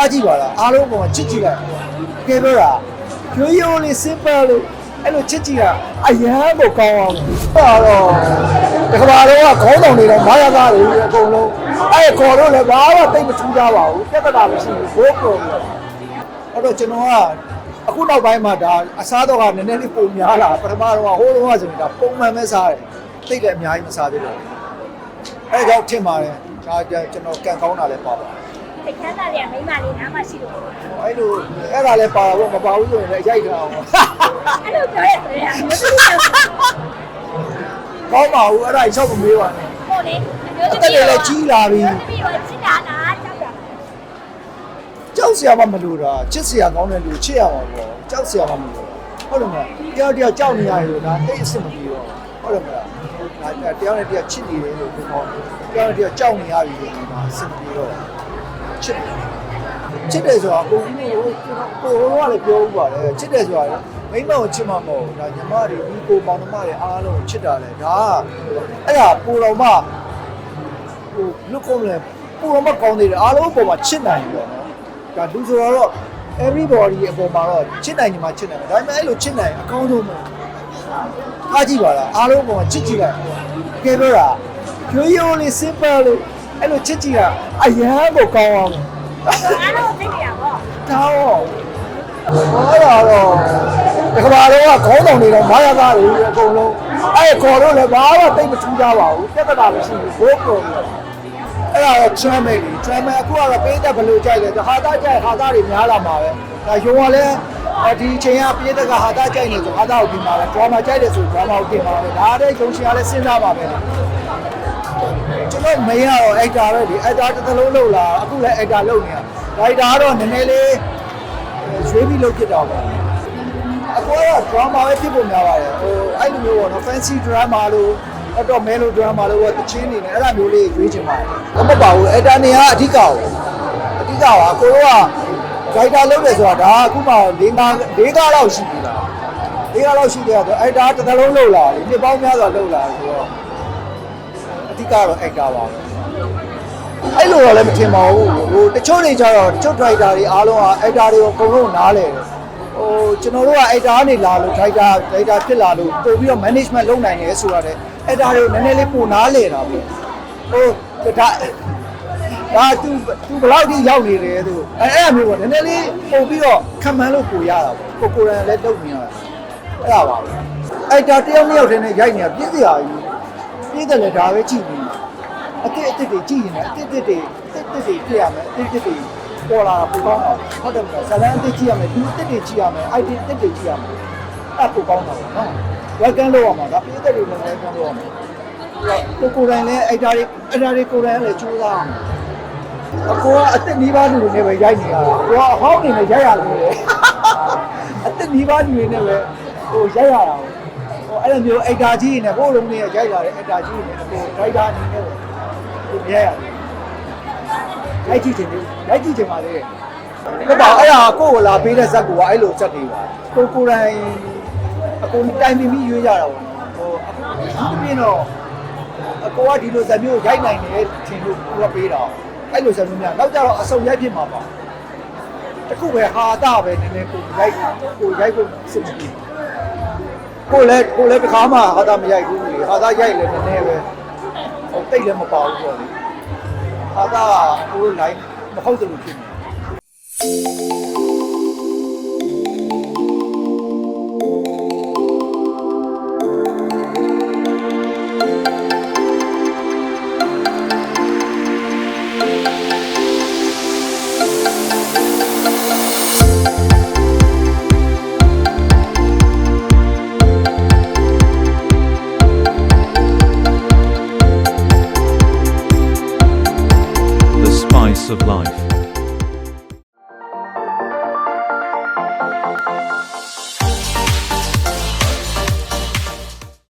အားကြည့်ပါလားအားလုံးပေါ်မှာချစ်ကြည့်လိုက်တကယ်ပြောတာရိုးရိုးလေး simple လေးအဲ့လိုချစ်ကြည့်တာအရန်ကိုကောင်းအောင်အဲ့တော့ဒီကဘာတော့ခေါင်းဆောင်တွေတော့မာရသားတွေအကုန်လုံးအဲ့ခေါ်တော့လည်းဘာမှတိတ်မထူးကြပါဘူးပြဿနာမရှိဘူးဘိုးပြောတယ်အဲ့တော့ကျွန်တော်ကအခုနောက်ပိုင်းမှာဒါအစားတော့ကနည်းနည်းလေးပုံများလာပထမတော့ဟိုးတော့ဆိုရင်ဒါပုံမှန်ပဲစားတယ်တိတ်လည်းအများကြီးမစားသေးဘူးအဲ့ကြောင့်ထင်ပါတယ်ဒါကျွန်တော်ကန်ကောင်းတာလည်းပါပါ စိတ်ချမ်းသာတဲ့မိန်းမလေးနားမှာရှိလို့အဲ့လိုအဲ့ဒါလည်းပါတော့မပါဘူးဆိုရင်လည်းရိုက်ကြအောင်အဲ့လိုပြောရဆိုရင်မျိုးသမီးတွေကောင်းပါဘူးအဲ့ဒါကြီးချက်မမေးပါနဲ့ဟိုလေမျိုးအသမီးသက်တွေလည်းကြီးလာပြီမျိုးသမီးရောချစ်တာလားကြောက်တာကြောက်စရာမှမလိုတာချစ်စရာကောင်းတဲ့လူချစ်ရမှာပေါ့ကြောက်စရာမှမလိုတာဟုတ်တယ်မလားတယောက်တယောက်ကြောက်နေရတယ်လို့ဒါတိတ်အစ်စ်မပြီးတော့ဟုတ်တယ်မလားဒါတယောက်နဲ့တယောက်ချစ်နေတယ်လို့ပြောတယောက်နဲ့တယောက်ကြောက်နေရပြီလို့ဒါအစ်စ်မပြီးတော့ ချစ်ချစ်တယ်ဆိုတာကိုကိုကိုကလည်းပြောဥပါတယ်ချစ်တယ်ဆိုတာမိမကိုချစ်မှာမဟုတ်ဒါညီမတွေဒီကိုပေါင်းသမားတွေအားလုံးကိုချစ်တာလေဒါအဲ့ဒါပူတော်မှဟိုလုတ်ကုန်လဲပူတော့မကောင်းသေးတယ်အားလုံးအပေါ်မှာချစ်နိုင်ပြီပေါ့နော်ဒါလူဆိုတော့ everybody အပေါ်မှာတော့ချစ်နိုင်ညီမှာချစ်နိုင်တယ်ဒါပေမဲ့အဲ့လိုချစ်နိုင်အကောင်းဆုံးပဲအားကြည့်ပါလားအားလုံးအပေါ်မှာချစ်ကြည့်လိုက်တကယ်ပြောတာရိုးရိုးလေး simple လေး အဲ့လိုချစ်ကြည့်တာအရန်ကိုကောင်းအောင်အားလုံးသိကြရပါဒါတော့ဘာလာတော့ဒီကဘာတော့ခေါင်းဆောင်တွေတော့မာရသားတွေအကုန်လုံးအဲ့ခေါ်တော့လည်းဘာမှတိတ်မထူးကြပါဘူးပြဿနာမရှိဘူးဘိုးပြောတယ်အဲ့ဒါတော့ trend ပဲလေ trend ပဲအခုကတော့ပေးတဲ့ဘယ်လိုကြိုက်လဲဆိုဟာသားကြိုက်ဟာသားတွေများလာမှာပဲဒါယုံကလည်းဒီအချိန်ကပေးတဲ့ကဟာသားကြိုက်နေဆိုဟာသားကိုပြင်ပါပဲ drama ကြိုက်တယ်ဆို drama ကိုပြင်ပါပဲဒါတဲ့ယုံရှင်ကလည်းစဉ်းစားပါပဲ ကျွန်တော်မင်းကတော့ actor ပဲဒီ actor တစ်သလုံးလုပ်လာအခုလည်း actor လုပ်နေတာ writer ကတော့နည်းနည်းလေးရွေးပြီးလုပ်ဖြစ်တော့ပါအခုကတော့ drama ပဲဖြစ်ဖို့များပါတယ်ဟိုအဲ့လိုမျိုးပေါ့နော် fancy drama လို့အတော့ melo drama လို့တချင်းနေတယ်အဲ့ဒါမျိုးလေးရွေးချင်ပါတယ်မဟုတ်ပါဘူး actor နေကအဓိကကိုအဓိကပါကိုတို့က writer လုပ်တယ်ဆိုတာဒါအခုမှ၄၅၄ကားလောက်ရှိပြီလား၄ကားလောက်ရှိတယ်ဆို actor တစ်သလုံးလုပ်လာတယ်ဒီပေါင်းများစွာလုပ်လာတယ်ဆိုတော့အ ဓိကတော့ actor ပါပဲအဲ့လိုတော့လည်းမထင်ပါဘူးဟိုတချို့တွေကျတော့တချို့ driver တွေအားလုံးက actor တွေကိုအကုန်လုံးနားလဲတယ်ဟိုကျွန်တော်တို့က actor ကနေလာလို့ driver driver ဖြစ်လာလို့ပို့ပြီးတော့ management လုပ်နိုင်တယ်ဆိုတာတဲ့ actor တွေကိုနည်းနည်းလေးပိုနားလဲတာပေါ့ဟိုဒါဒါ तू तू ဘယ်လောက်ထိရောက်နေတယ်သူအဲအဲ့အမျိုးပေါ့နည်းနည်းလေးပို့ပြီးတော့ခံမှန်းလို့ပိုရတာပေါ့ကိုကိုရန်လည်းလုပ်နေရတာအဲ့ဒါပါပဲ actor တယောက်နှစ်ယောက်တည်းနဲ့ရိုက်နေတာပြည့်စရာကြီး ပြည့်တယ်လေဒါပဲကြည့်နေတယ်အစ်စ်အစ်စ်တွေကြည့်ရင်လည်းအစ်စ်အစ်စ်တွေအစ်စ်အစ်စ်တွေကြည့်ရမယ်အစ်စ်အစ်စ်တွေပေါ်လာတာပိုကောင်းတာဟုတ်တယ်မလားဇလန်အစ်စ်ကြည့်ရမယ်ဒီအစ်စ်တွေကြည့်ရမယ် ID အစ်စ်တွေကြည့်ရမယ်အဲ့ပိုကောင်းတာပေါ့နော်ဝက်ကန်လို့ရမှာဒါပြည့်တဲ့တွေလည်းဝက်ကန်လို့ရမှာကိုကိုယ်တိုင်လည်းအဲ့ဒါတွေအဲ့ဒါတွေကိုယ်တိုင်လည်းကြိုးစားအောင်အကိုကအစ်စ်နီးပါးလူတွေနဲ့ပဲရိုက်နေရတာကိုကအဟောင်းနေနဲ့ရိုက်ရတယ်လေအစ်စ်နီးပါးလူတွေနဲ့ပဲဟိုရိုက်ရတာဟို အဲ့လိုမျိုးအိုက်တာကြီးနေဟိုလုံးနဲ့ရိုက်လာတဲ့အိုက်တာကြီးနေအကိုဒိုက်တာအနေနဲ့ပဲကိုမြဲရတယ်။လိုက်ကြည့်ချင်တယ်။လိုက်ကြည့်ချင်ပါလေ။ဟုတ်ပါအဲ့ဒါကိုယ်ကိုလာပေးတဲ့ဇက်ကူကအဲ့လိုဇက်တွေပါ။ကိုကိုယ်တိုင်အကုန်တိုင်ပင်ပြီးရွေးကြတာပေါ့။ဟိုအခုပြင်းတော့အကိုကဒီလိုဇက်မျိုးရိုက်နိုင်တယ်ထင်လို့ကိုကပေးတာ။အဲ့လိုဇက်မျိုးများနောက်ကြတော့အစုံရိုက်ဖြစ်မှာပါ။တခုပဲဟာတာပဲနည်းနည်းကိုရိုက်ကိုရိုက်ဖို့စိတ်ကြည့်။ ကိုလည်းကိုလည်းတစ်ခါမှဟာတာမရိုက်ဘူးလေ။ဟာတာရိုက်လည်းနည်းနည်းပဲ။ဟိုတိတ်လည်းမပါဘူးပေါ့လေ။ဟာသာဟိုလိုင်းမဟုတ်တယ်လို့ဖြစ်နေ life.